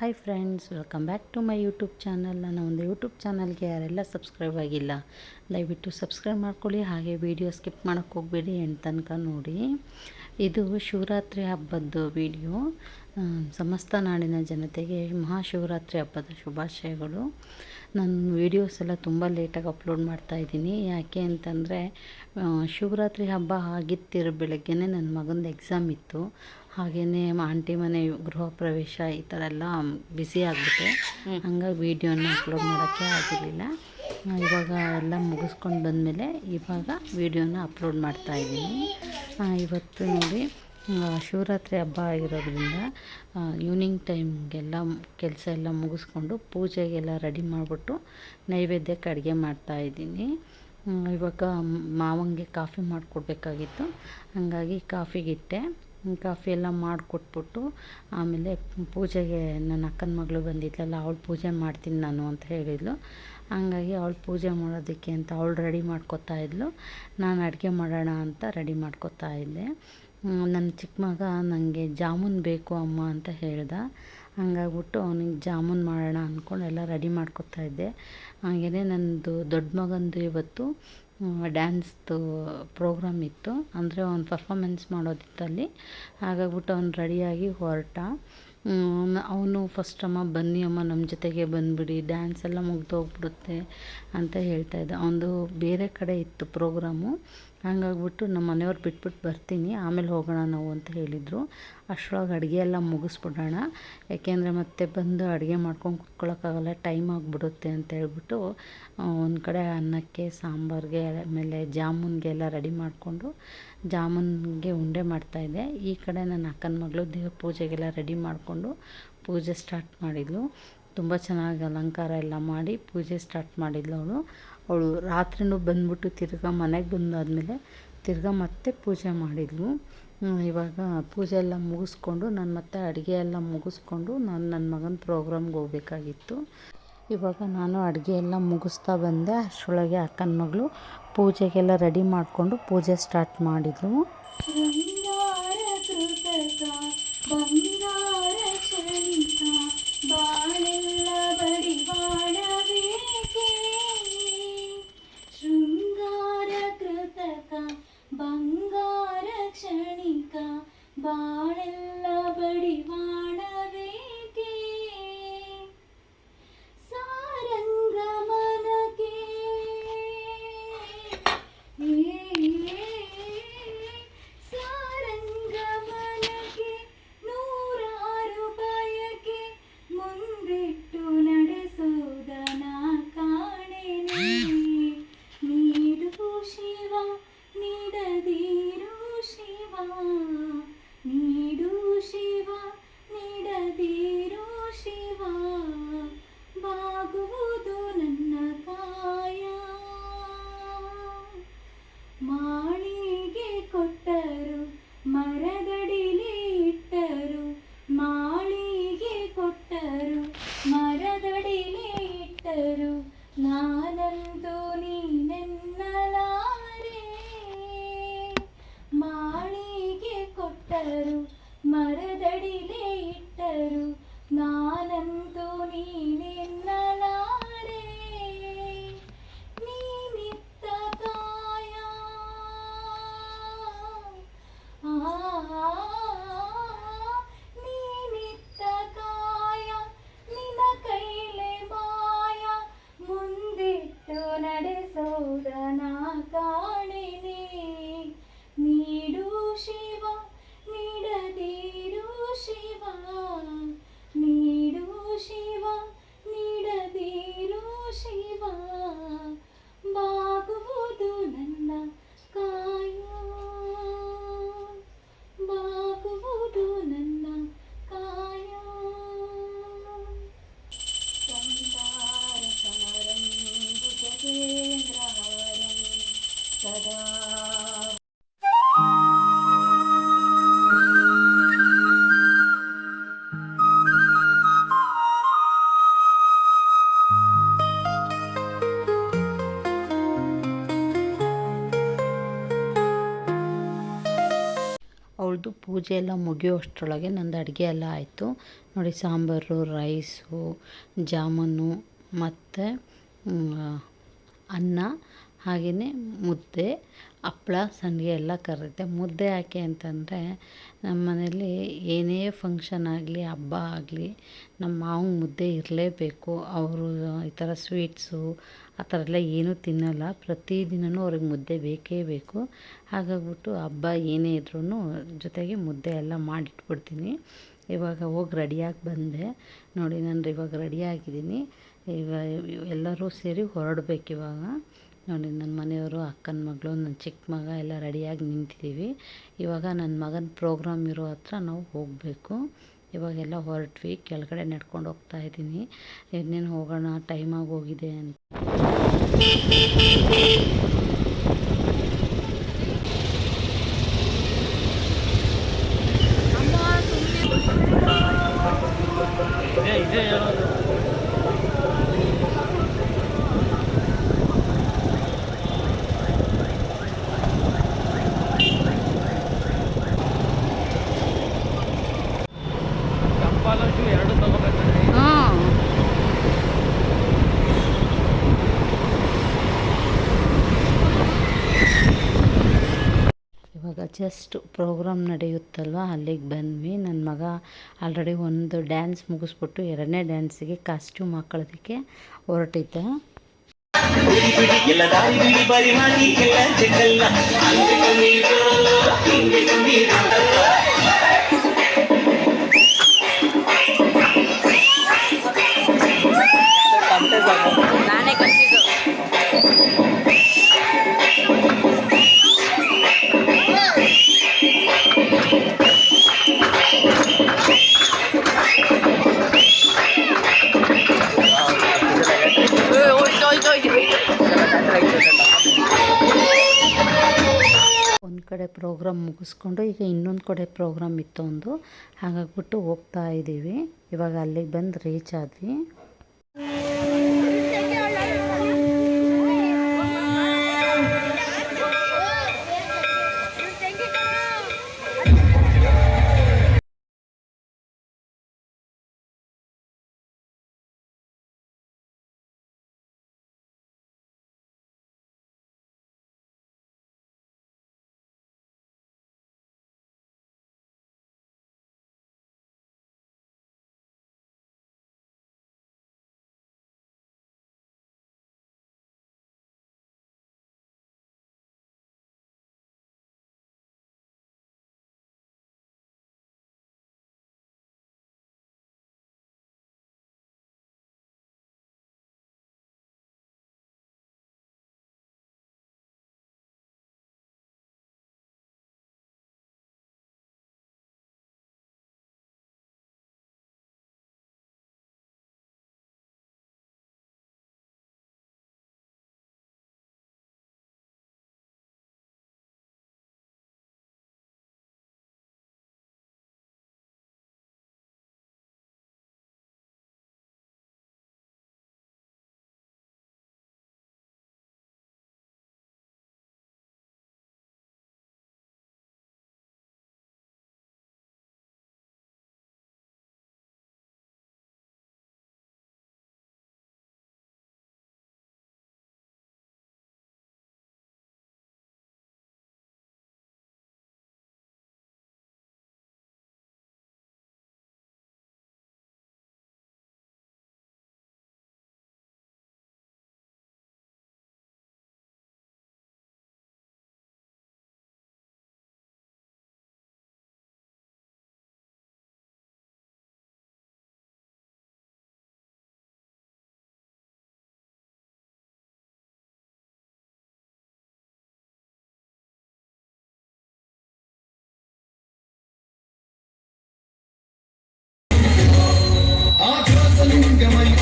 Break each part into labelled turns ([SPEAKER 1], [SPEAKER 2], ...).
[SPEAKER 1] Hi friends welcome back to my YouTube channel ನನ್ನ ಒಂದು YouTube ಚಾನಲ್ಗೆ ಯಾರೆಲ್ಲ ಸಬ್ಸ್ಕ್ರೈಬ್ ಆಗಿಲ್ಲ, ದಯವಿಟ್ಟು ಸಬ್ಸ್ಕ್ರೈಬ್ ಮಾಡ್ಕೊಳ್ಳಿ. ಹಾಗೆ ವಿಡಿಯೋ ಸ್ಕಿಪ್ ಮಾಡೋಕ್ಕೆ ಹೋಗಬೇಡಿ ಎಂಟು ತನಕ ನೋಡಿ. ಇದು ಶಿವರಾತ್ರಿ ಹಬ್ಬದ್ದು ವಿಡಿಯೋ ಸಮಸ್ತ ನಾಡಿನ ಜನತೆಗೆ ಮಹಾಶಿವರಾತ್ರಿ ಹಬ್ಬದ ಶುಭಾಶಯಗಳು. ನಾನು ವೀಡಿಯೋಸ್ ಎಲ್ಲ ತುಂಬ ಲೇಟಾಗಿ ಅಪ್ಲೋಡ್ ಮಾಡ್ತಾಯಿದ್ದೀನಿ ಯಾಕೆ ಅಂತಂದರೆ ಶಿವರಾತ್ರಿ ಹಬ್ಬ ಆಗಿತ್ತಿರೋ ಬೆಳಗ್ಗೆ ನನ್ನ ಮಗಂದು ಎಕ್ಸಾಮ್ ಇತ್ತು. ಹಾಗೆಯೇ ಆಂಟಿ ಮನೆ ಗೃಹ ಪ್ರವೇಶ ಈ ಥರ ಎಲ್ಲ ಬಿಸಿ ಆಗಿಬಿಟ್ಟೆ. ಹಂಗಾಗಿ ವೀಡಿಯೋನ ಅಪ್ಲೋಡ್ ಮಾಡೋಕ್ಕೆ ಆಗಿರಲಿಲ್ಲ. ಇವಾಗ ಎಲ್ಲ ಮುಗಿಸ್ಕೊಂಡು ಬಂದಮೇಲೆ ಇವಾಗ ವೀಡಿಯೋನ ಅಪ್ಲೋಡ್ ಮಾಡ್ತಾಯಿದ್ದೀನಿ ಇವತ್ತು ನೋಡಿ ಶಿವರಾತ್ರಿ ಹಬ್ಬ ಆಗಿರೋದ್ರಿಂದ ಈವ್ನಿಂಗ್ ಟೈಮ್ಗೆಲ್ಲ ಕೆಲಸ ಎಲ್ಲ ಮುಗಿಸ್ಕೊಂಡು ಪೂಜೆಗೆಲ್ಲ ರೆಡಿ ಮಾಡಿಬಿಟ್ಟು ನೈವೇದ್ಯಕ್ಕೆ ಅಡುಗೆ ಮಾಡ್ತಾಯಿದ್ದೀನಿ ಇವಾಗ ಮಾವಂಗೆ ಕಾಫಿ ಮಾಡಿಕೊಡ್ಬೇಕಾಗಿತ್ತು. ಹಾಗಾಗಿ ಕಾಫಿಗಿಟ್ಟೆ ಕಾಫಿ ಎಲ್ಲ ಮಾಡಿಕೊಟ್ಬಿಟ್ಟು ಆಮೇಲೆ ಪೂಜೆಗೆ ನನ್ನ ಅಕ್ಕನ ಮಗಳು ಬಂದಿದ್ಲಲ್ಲ, ಅವಳು ಪೂಜೆ ಮಾಡ್ತೀನಿ ನಾನು ಅಂತ ಹೇಳಿದ್ಲು. ಹಂಗಾಗಿ ಅವಳು ಪೂಜೆ ಮಾಡೋದಕ್ಕೆ ಅಂತ ಅವಳು ರೆಡಿ ಮಾಡ್ಕೊತಾ ಇದ್ಲು. ನಾನು ಅಡುಗೆ ಮಾಡೋಣ ಅಂತ ರೆಡಿ ಮಾಡ್ಕೊತಾ ಇದ್ದೆ. ನನ್ನ ಚಿಕ್ಕ ಮಗ ನನಗೆ ಜಾಮೂನ್ ಬೇಕು ಅಮ್ಮ ಅಂತ ಹೇಳ್ದ. ಹಂಗಾಗ್ಬಿಟ್ಟು ಅವನಿಗೆ ಜಾಮೂನ್ ಮಾಡೋಣ ಅಂದ್ಕೊಂಡು ಎಲ್ಲ ರೆಡಿ ಮಾಡ್ಕೊತಾ ಇದ್ದೆ. ಹಾಗೆಯೇ ನನ್ನದು ದೊಡ್ಡ ಮಗಂದು ಇವತ್ತು ಡ್ಯಾನ್ಸ್ದು ಪ್ರೋಗ್ರಾಮ್ ಇತ್ತು. ಅಂದರೆ ಅವ್ನು ಪರ್ಫಾಮೆನ್ಸ್ ಮಾಡೋದಿತ್ತಲ್ಲಿ. ಹಾಗಾಗ್ಬಿಟ್ಟು ಅವ್ನು ರೆಡಿಯಾಗಿ ಹೊರಟ. ಅವನು ಫಸ್ಟ್ ಅಮ್ಮ, ಬನ್ನಿ ಅಮ್ಮ ನಮ್ಮ ಜೊತೆಗೆ ಬಂದುಬಿಡಿ ಡ್ಯಾನ್ಸ್ ಎಲ್ಲ ಮುಗ್ದೋಗ್ಬಿಡುತ್ತೆ ಅಂತ ಹೇಳ್ತಾಯಿದ್ದ ಅವನದು ಬೇರೆ ಕಡೆ ಇತ್ತು ಪ್ರೋಗ್ರಾಮು. ಹಂಗಾಗ್ಬಿಟ್ಟು ನಮ್ಮ ಮನೆಯವ್ರು ಬಿಟ್ಬಿಟ್ಟು ಬರ್ತೀನಿ, ಆಮೇಲೆ ಹೋಗೋಣ ನಾವು ಅಂತ ಹೇಳಿದರು. ಅಷ್ಟರೊಳಗೆ ಅಡುಗೆ ಎಲ್ಲ ಮುಗಿಸ್ಬಿಡೋಣ. ಯಾಕೆಂದರೆ ಮತ್ತೆ ಬಂದು ಅಡುಗೆ ಮಾಡ್ಕೊಂಡು ಕುತ್ಕೊಳ್ಳೋಕ್ಕಾಗಲ್ಲ ಟೈಮ್ ಆಗಿಬಿಡುತ್ತೆ ಅಂತ ಹೇಳ್ಬಿಟ್ಟು ಒಂದು ಕಡೆ ಅನ್ನಕ್ಕೆ, ಸಾಂಬಾರಿಗೆ, ಆಮೇಲೆ ಜಾಮೂನ್ಗೆಲ್ಲ ರೆಡಿ ಮಾಡಿಕೊಂಡು ಜಾಮೂನ್ಗೆ ಉಂಡೆ ಮಾಡ್ತಾಯಿದ್ದೆ ಈ ಕಡೆ ನನ್ನ ಅಕ್ಕನ ಮಗಳು ದೇವ್ರ ಪೂಜೆಗೆಲ್ಲ ರೆಡಿ ಮಾಡಿಕೊಂಡು ಪೂಜೆ ಸ್ಟಾರ್ಟ್ ಮಾಡಿದ್ಲು. ತುಂಬ ಚೆನ್ನಾಗಿ ಅಲಂಕಾರ ಎಲ್ಲ ಮಾಡಿ ಪೂಜೆ ಸ್ಟಾರ್ಟ್ ಮಾಡಿದ್ಲು ಅವಳು. ಅವಳು ರಾತ್ರಿನೂ ಬಂದ್ಬಿಟ್ಟು ತಿರ್ಗಾ ಮನೆಗೆ ಬಂದಾದಮೇಲೆ ತಿರ್ಗಾ ಮತ್ತೆ ಪೂಜೆ ಮಾಡಿದ್ಲು. ಇವಾಗ ಪೂಜೆ ಎಲ್ಲ ಮುಗಿಸ್ಕೊಂಡು ನಾನು ಮತ್ತೆ ಅಡುಗೆ ಎಲ್ಲ ಮುಗಿಸ್ಕೊಂಡು ನಾನು ನನ್ನ ಮಗನ ಪ್ರೋಗ್ರಾಮ್ಗೆ ಹೋಗ್ಬೇಕಾಗಿತ್ತು. ಇವಾಗ ನಾನು ಅಡುಗೆ ಎಲ್ಲ ಮುಗಿಸ್ತಾ ಬಂದೆ. ಅಷ್ಟರೊಳಗೆ ಅಕ್ಕನ ಮಗಳು ಪೂಜೆಗೆಲ್ಲ ರೆಡಿ ಮಾಡಿಕೊಂಡು ಪೂಜೆ ಸ್ಟಾರ್ಟ್ ಮಾಡಿದ್ಲು
[SPEAKER 2] ಕೊಟ್ಟರು ಮರದಡಿಲೆ ಇಟ್ಟರು ನಾನಂತೂ ನೀನೆನ್ನಲಾರೆ ನೀನಿತ್ತ ಕಾಯ ಆ
[SPEAKER 1] ಪೂಜೆ ಎಲ್ಲ ಮುಗಿಯೋ ಅಷ್ಟರೊಳಗೆ ನಂದು ಅಡುಗೆ ಎಲ್ಲ ಆಯಿತು. ನೋಡಿ, ಸಾಂಬಾರು, ರೈಸು, ಜಾಮೂನು ಮತ್ತು ಅನ್ನ, ಹಾಗೆಯೇ ಮುದ್ದೆ, ಹಪ್ಳ, ಸಂಡಿಗೆ ಎಲ್ಲ ಕರೆದಿದ್ದೆ. ಮುದ್ದೆ ಯಾಕೆ ಅಂತಂದರೆ ನಮ್ಮ ಮನೇಲಿ ಏನೇ ಫಂಕ್ಷನ್ ಆಗಲಿ, ಹಬ್ಬ ಆಗಲಿ, ನಮ್ಮ ಮಾವಂಗೆ ಮುದ್ದೆ ಇರಲೇಬೇಕು. ಅವರು ಈ ಥರ ಸ್ವೀಟ್ಸು ಆ ಥರ ಎಲ್ಲ ಏನೂ ತಿನ್ನೋಲ್ಲ. ಪ್ರತಿದಿನವೂ ಅವ್ರಿಗೆ ಮುದ್ದೆ ಬೇಕೇ ಬೇಕು. ಹಾಗಾಗ್ಬಿಟ್ಟು ಹಬ್ಬ ಏನೇ ಇದ್ರೂ ಜೊತೆಗೆ ಮುದ್ದೆ ಎಲ್ಲ ಮಾಡಿಟ್ಬಿಡ್ತೀನಿ. ಇವಾಗ ಹೋಗಿ ರೆಡಿಯಾಗಿ ಬಂದೆ. ನೋಡಿ, ನಾನು ಇವಾಗ ರೆಡಿಯಾಗಿದ್ದೀನಿ. ಇವಾಗ ಎಲ್ಲರೂ ಸೇರಿ ಹೊರಡ್ಬೇಕು ಇವಾಗ. ನೋಡಿ, ನನ್ನ ಮನೆಯವರು, ಅಕ್ಕನ ಮಗಳು, ನನ್ನ ಚಿಕ್ಕ ಮಗ ಎಲ್ಲ ರೆಡಿಯಾಗಿ ನಿಂತಿದ್ದೀವಿ. ಇವಾಗ ನನ್ನ ಮಗನ ಪ್ರೋಗ್ರಾಮ್ ಇರೋ ಹತ್ರ ನಾವು ಹೋಗಬೇಕು. ಇವಾಗೆಲ್ಲ ಹೊರಟ್ವಿ. ಕೆಳಗಡೆ ನಡ್ಕೊಂಡು ಹೋಗ್ತಾ ಇದ್ದೀನಿ. ಇನ್ನೇನು ಹೋಗೋಣ? ಟೈಮಾಗಿ ಹೋಗಿದೆ ಅಂತ.
[SPEAKER 3] ಎರಡು ತಗೋಬೇಕಂದ್ರೆ
[SPEAKER 1] ಜಸ್ಟ್ ಪ್ರೋಗ್ರಾಮ್ ನಡೆಯುತ್ತಲ್ವ? ಅಲ್ಲಿಗೆ ಬಂದ್ವಿ. ನನ್ನ ಮಗ ಆಲ್ರೆಡಿ ಒಂದು ಡ್ಯಾನ್ಸ್ ಮುಗಿಸ್ಬಿಟ್ಟು ಎರಡನೇ ಡ್ಯಾನ್ಸಿಗೆ ಕಾಸ್ಟ್ಯೂಮ್ ಹಾಕೊಳ್ಳೋದಕ್ಕೆ ಹೊರಟಿದ್ದ. ಪ್ರೋಗ್ರಾಮ್ ಮುಗಿಸ್ಕೊಂಡು ಈಗ ಇನ್ನೊಂದು ಕಡೆ ಪ್ರೋಗ್ರಾಮ್ ಇತ್ತು ಒಂದು. ಹಾಗಾಗ್ಬಿಟ್ಟು ಹೋಗ್ತಾ ಇದ್ದೀವಿ ಇವಾಗ ಅಲ್ಲಿಗೆ ಬಂದು ರೀಚ್ ಆದ್ವಿ.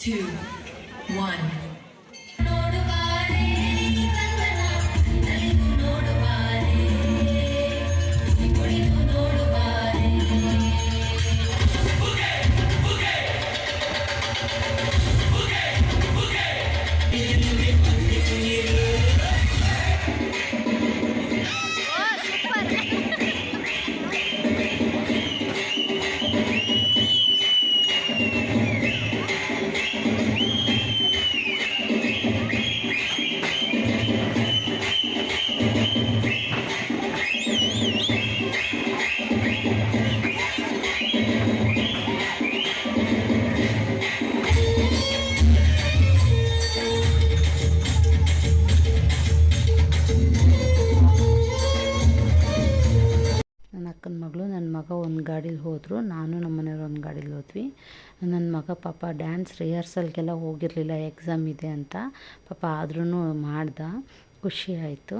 [SPEAKER 2] two, one.
[SPEAKER 1] ಅಕ್ಕನ ಮಗಳು ನನ್ನ ಮಗ ಒಂದು ಗಾಡೀಲಿ ಹೋದರು. ನಾನು ನಮ್ಮ ಮನೆಯವ್ರು ಒಂದು ಗಾಡೀಲಿ ಹೋದ್ವಿ. ನನ್ನ ಮಗ ಪಾಪ ಡ್ಯಾನ್ಸ್ ರಿಹರ್ಸಲ್ಗೆಲ್ಲ ಹೋಗಿರಲಿಲ್ಲ, ಎಕ್ಸಾಮ್ ಇದೆ ಅಂತ. ಪಾಪ ಆದ್ರೂ ಮಾಡ್ದ. ಖುಷಿ ಆಯಿತು.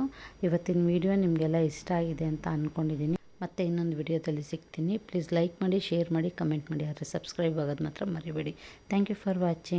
[SPEAKER 1] ಇವತ್ತಿನ ವಿಡಿಯೋ ನಿಮಗೆಲ್ಲ ಇಷ್ಟ ಆಗಿದೆ ಅಂತ ಅಂದ್ಕೊಂಡಿದ್ದೀನಿ ಮತ್ತೆ ಇನ್ನೊಂದು ವಿಡಿಯೋದಲ್ಲಿ ಸಿಗ್ತೀನಿ. ಪ್ಲೀಸ್ ಲೈಕ್ ಮಾಡಿ, ಶೇರ್ ಮಾಡಿ, ಕಮೆಂಟ್ ಮಾಡಿ. ಆದರೆ ಸಬ್ಸ್ಕ್ರೈಬ್ ಆಗೋದು ಮಾತ್ರ ಮರಿಬೇಡಿ. Thank you for watching.